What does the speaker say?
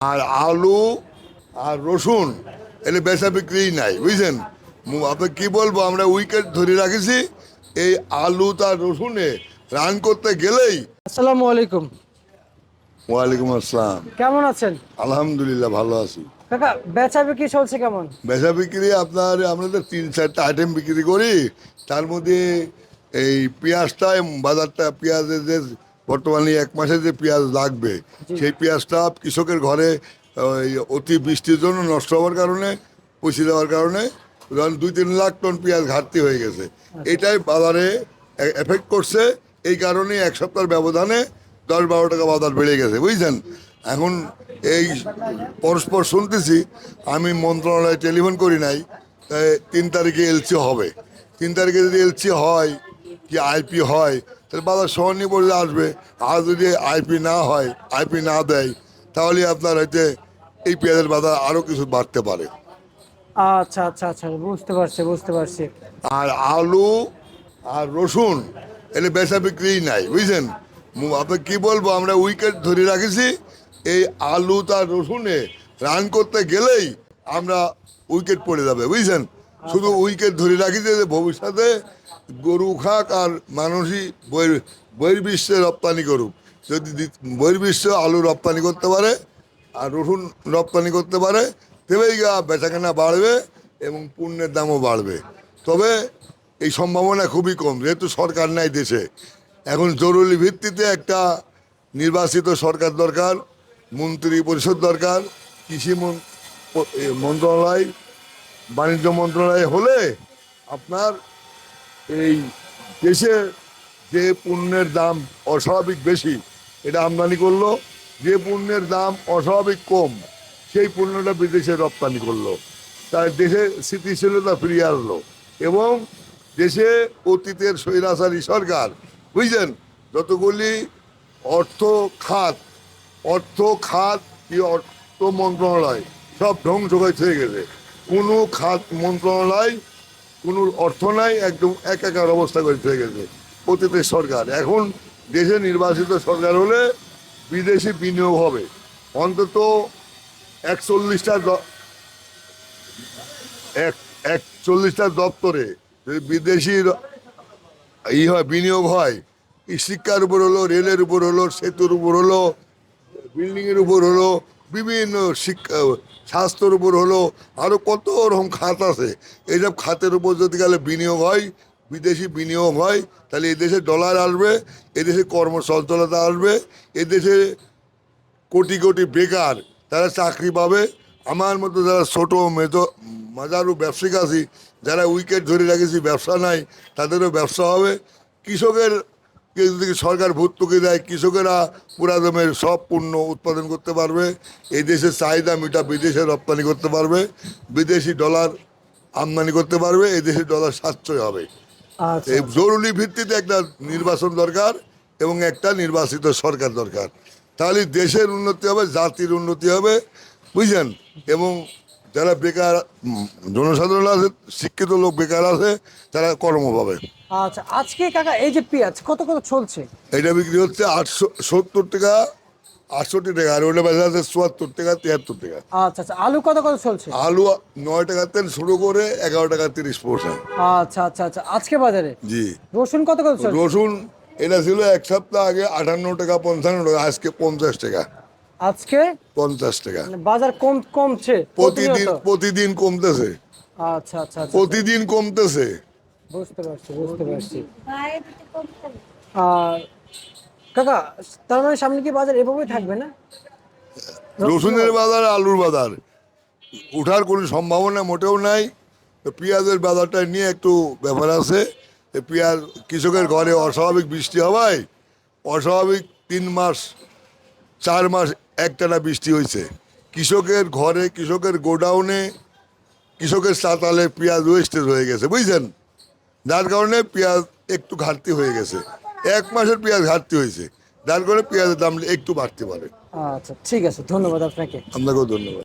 আর আলু আর রসুন এলে বেচা বিক্রি নাই বুঝছেন? আপনি কি বলব আমরা উইকেট ধরে রাখেছি এই আলু তার রসুনে রান করতে গেলেই আসসালামু আলাইকুম। ওয়ালাইকুম আসসালাম। কেমন আছেন? আলহামদুলিল্লাহ ভালো আছি। কাকা বেচা বিক্রি চলছে কেমন? বেচা বিক্রি আপনার আমরা তো তিন চারটা আইটেম বিক্রি করি তার মধ্যে এই পেঁয়াজটা বাজারটা পেঁয়াজের যে বর্তমানে এক মাসে যে পেঁয়াজ লাগবে সেই পেঁয়াজটা কৃষকের ঘরে ওই অতি বৃষ্টির জন্য নষ্ট হওয়ার কারণে পচে দেওয়ার কারণে ধরেন দুই তিন লাখ টন পেঁয়াজ ঘাটতি হয়ে গেছে। এটাই বাজারে এফেক্ট করছে। এই কারণে এক সপ্তাহের ব্যবধানে দশ বারো টাকা বাজার বেড়ে গেছে বুঝছেন? এখন এই পরস্পর শুনতেছি আমি মন্ত্রণালয়ে টেলিফোন করি নাই তিন তারিখে এলসি হবে। তিন তারিখে যদি এলসি হয় কি আইপি হয় তাহলে বাজার পর্যায়ে আসবে। আর যদি আইপি না হয় আইপি না দেয় তাহলে আপনার হয়তো এই পেঁয়াজের বাজার আরও কিছু বাড়তে পারে। আচ্ছা আচ্ছা আচ্ছা বুঝতে পারছি বুঝতে পারছি। আর আলু আর রসুন এলে বেচা বিক্রি নাই বুঝছেন? আপনি কি বলব আমরা উইকেট ধরে রাখেছি এই আলু তার রসুনে রান করতে গেলেই আমরা উইকেট পড়ে যাবে বুঝছেন? শুধু উইকেট ধরে রাখিছে যে ভবিষ্যতে গরু খাক আর মানুষই বইয়ের বইয়ের বিশ্বে রপ্তানি করুক। যদি বহির্বিশ্ব আলু রপ্তানি করতে পারে আর রসুন রপ্তানি করতে পারে তবেই গা বেচাকেনা বাড়বে এবং পণ্যের দামও বাড়বে। তবে এই সম্ভাবনা খুবই কম, যেহেতু সরকার নাই দেশে। এখন জরুরি ভিত্তিতে একটা নির্বাচিত সরকার দরকার, মন্ত্রী পরিষদ দরকার, কৃষি মন- মন্ত্রণালয় বাণিজ্য মন্ত্রণালয় হলে আপনার এই দেশে যে পণ্যের দাম অস্বাভাবিক বেশি, এটা আমদানি করল, যে পণ্যের দাম অস্বাভাবিক কম, সেই পণ্যটা বিদেশে রপ্তানি করল। তার দেশে স্থিতিশীলতা ফিরিয়ে আসলো এবং দেশে অতীতের স্বৈরাচারী সরকার, বুঝলেন? যতগুলি অর্থ খাত অর্থ খাত কি অর্থ মন্ত্রণালয়, সব ধ্বংস হয়ে গেছে। কোনো খাত মন্ত্রণালয়, কোনো অর্থ নাই, একদম এক একার অবস্থা করে হয়ে গেছে অতীতের সরকার। এখন দেশে নির্বাচিত সরকার হলে বিদেশি বিনিয়োগ হবে। অন্তত একচল্লিশটা এক, একচল্লিশটা দপ্তরে যদি বিদেশি ই হয়, বিনিয়োগ হয় শিক্ষার উপর হলো, রেলের উপর হলো, সেতুর উপর হলো, বিল্ডিংয়ের উপর হলো বিভিন্ন শিক্ষা স্বাস্থ্যর উপর হলো আরও কত রকম খাত আছে। এইসব খাতের উপর যদি গেলে বিনিয়োগ হয়, বিদেশি বিনিয়োগ হয়, তাহলে এদেশে ডলার আসবে এদেশে কর্মসংস্থানতা আসবে এদেশে কোটি কোটি বেকার তারা চাকরি পাবে। আমার মতো যারা ছোটো মেজো মাজারু ব্যবসায়িক আছি, যারা উইকেট ধরে রেখেছি, ব্যবসা নাই, তাদেরও ব্যবসা হবে। কৃষকের কে যদি সরকার ভর্তুকি দেয় কৃষকেরা পুরাদমের সব পণ্য উৎপাদন করতে পারবে এই দেশের চাহিদা মিটা বিদেশে রপ্তানি করতে পারবে বিদেশি ডলার আমদানি করতে পারবে এই দেশের ডলার সাশ্রয় হবে। আচ্ছা। এই জরুরি ভিত্তিতে একটা নির্বাচন দরকার এবং একটা নির্বাচিত সরকার দরকার। তাহলে দেশের উন্নতি হবে জাতির উন্নতি হবে বুঝছেন এবং যারা বেকার জনসাধারণ আছে শিক্ষিত লোক বেকার আছে তারা কর্ম পাবে। আচ্ছা আজকে কাকা এই যে পেঁয়াজ কত কত চলছে? এটা বিক্রি হচ্ছে আটশো সত্তর টাকা আটষট্টি টাকা আর ওটা বেচা যাচ্ছে চুয়াত্তর টাকা তিয়াত্তর টাকা। আচ্ছা আচ্ছা আলু কত কত চলছে? আলু নয় টাকা তেল শুরু করে এগারো টাকা তিরিশ পয়সা। আচ্ছা আচ্ছা আচ্ছা আজকে বাজারে? জি। রসুন কত কত চলছে? রসুন এটা ছিল এক সপ্তাহ আগে আটান্ন টাকা পঞ্চান্ন টাকা আজকে পঞ্চাশ টাকা। আজকে পঞ্চাশ টাকা। মানে বাজার কম কমছে প্রতিদিন প্রতিদিন কমতেছে। আচ্ছা আচ্ছা আচ্ছা। প্রতিদিন কমতেছে। বুঝতে পারছি বুঝতে পারছি। আর কাকা তার মানে সামনে কি বাজার এভাবেই থাকবে না? রসুনের বাজার আলুর বাজার। উঠার কোনো সম্ভাবনা মোটেও নাই। তো পেঁয়াজের বাজারটা নিয়ে একটু ব্যাপার আছে। পেঁয়াজ কৃষকের ঘরে অস্বাভাবিক বৃষ্টি হওয়ায় অস্বাভাবিক তিন মাস চার মাস একটানা বৃষ্টি হয়েছে কৃষকের ঘরে কৃষকের গোডাউনে কৃষকের সাতালে পেঁয়াজ ওয়েস্টেজ হয়ে গেছে বুঝছেন? যার কারণে পেঁয়াজ একটু ঘাটতি হয়ে গেছে। এক মাসের পেঁয়াজ ঘাটতি হয়েছে যার কারণে পেঁয়াজের দাম একটু বাড়তে পারে। আচ্ছা ঠিক আছে ধন্যবাদ আপনাকে। আপনাকেও ধন্যবাদ।